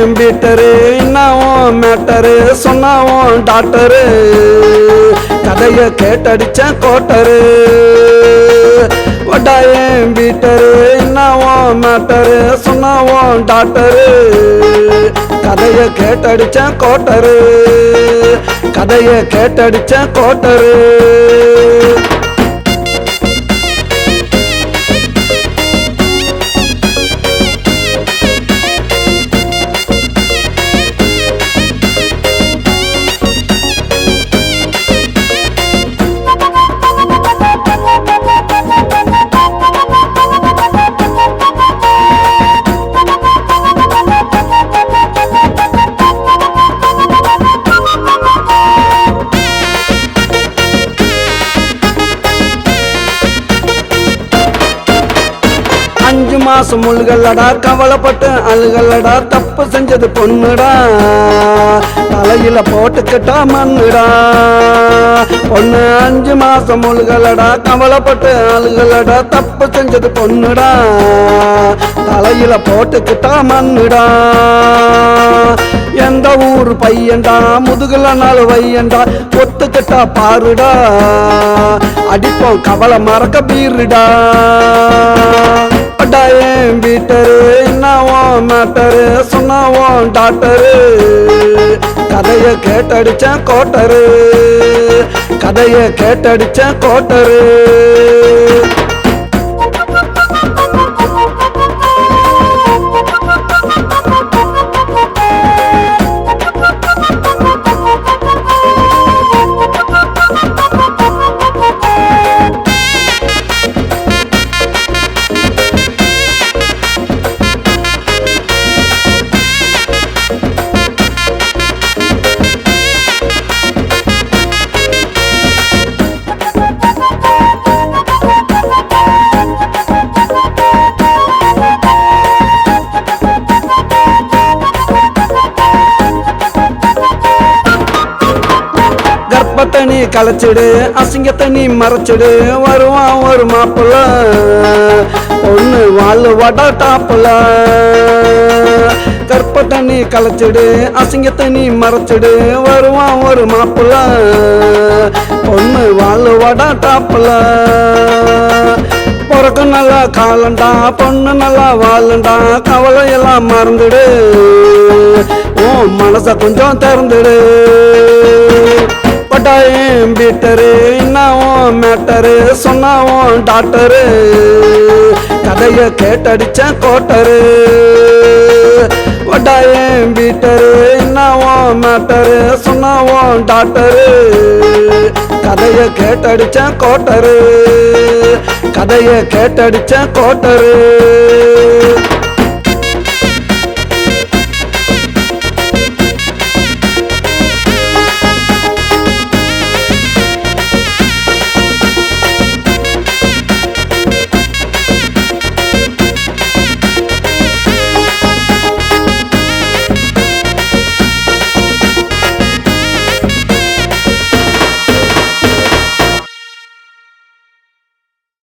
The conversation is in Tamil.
பீட்டரு என்னவும் மேட்டரு சொன்னாவும் டாக்டரு? கதைய கேட்டடிச்ச கோட்டரு. வட்டாயம் பீட்டரு என்னவும் மேட்டரு சொன்னாவும் டாக்டரு? கதைய கேட்டடிச்ச கோட்டரு. கதைய கேட்டடிச்ச கோட்டரு. அஞ்சு மாசம் முழுகல்லடா கவலைப்பட்டு அழுகல்லடா தப்பு செஞ்சது பொண்ணுடா. தலையில போட்டுக்கிட்டா மண்ணுடா. பொண்ணு அஞ்சு மாசம் முழுகலடா கவலைப்பட்டு அழுகலடா தப்பு செஞ்சது பொண்ணுடா. தலையில போட்டுக்கிட்டா மண்ணுடா. எந்த ஊர் பையன்டா முதுகுல நாள் வையண்டா ஒத்துக்கிட்டா பாருடா. அடிப்போம் கவலை மறக்க பீருடா. பட்டாயம் பீட்டரு என்னவும் மேட்டரு சொன்னாவும் டாக்டரு. கதைய கேட்டடிச்ச கோட்டரு. கதைய கேட்டடிச்ச கோட்டரு. கலைச்சிடு அசிங்கத்தை நீ மறைச்சிடு. வருவான் ஒரு மாப்பிள்ள ஒன்று வாழ் வட டாப்புல கர்ப்பத்தை நீ கலைச்சிடு அசிங்கத்தை நீ மறைச்சிடு. வருவான் ஒரு மாப்பிள்ள ஒன்று வாழ் வட டாப்புல பிறக்கு நல்லா காலண்டா பொண்ணு நல்லா வாழண்டா. கவலை எல்லாம் மறந்துடு. உன் மனச கொஞ்சம் திறந்துடு. பட்டாயம் பீட்டரு என்னவும் மேட்டரு சொன்னாவும் டாக்டரு. கதைய கேட்டடிச்ச கோட்டரு. வட்டாயம் பீட்டரு என்னவும் மேட்டரு சொன்னாவும் டாக்டரு. கதைய கேட்டடிச்ச கோட்டரு. கதைய கேட்டடிச்ச கோட்டரு.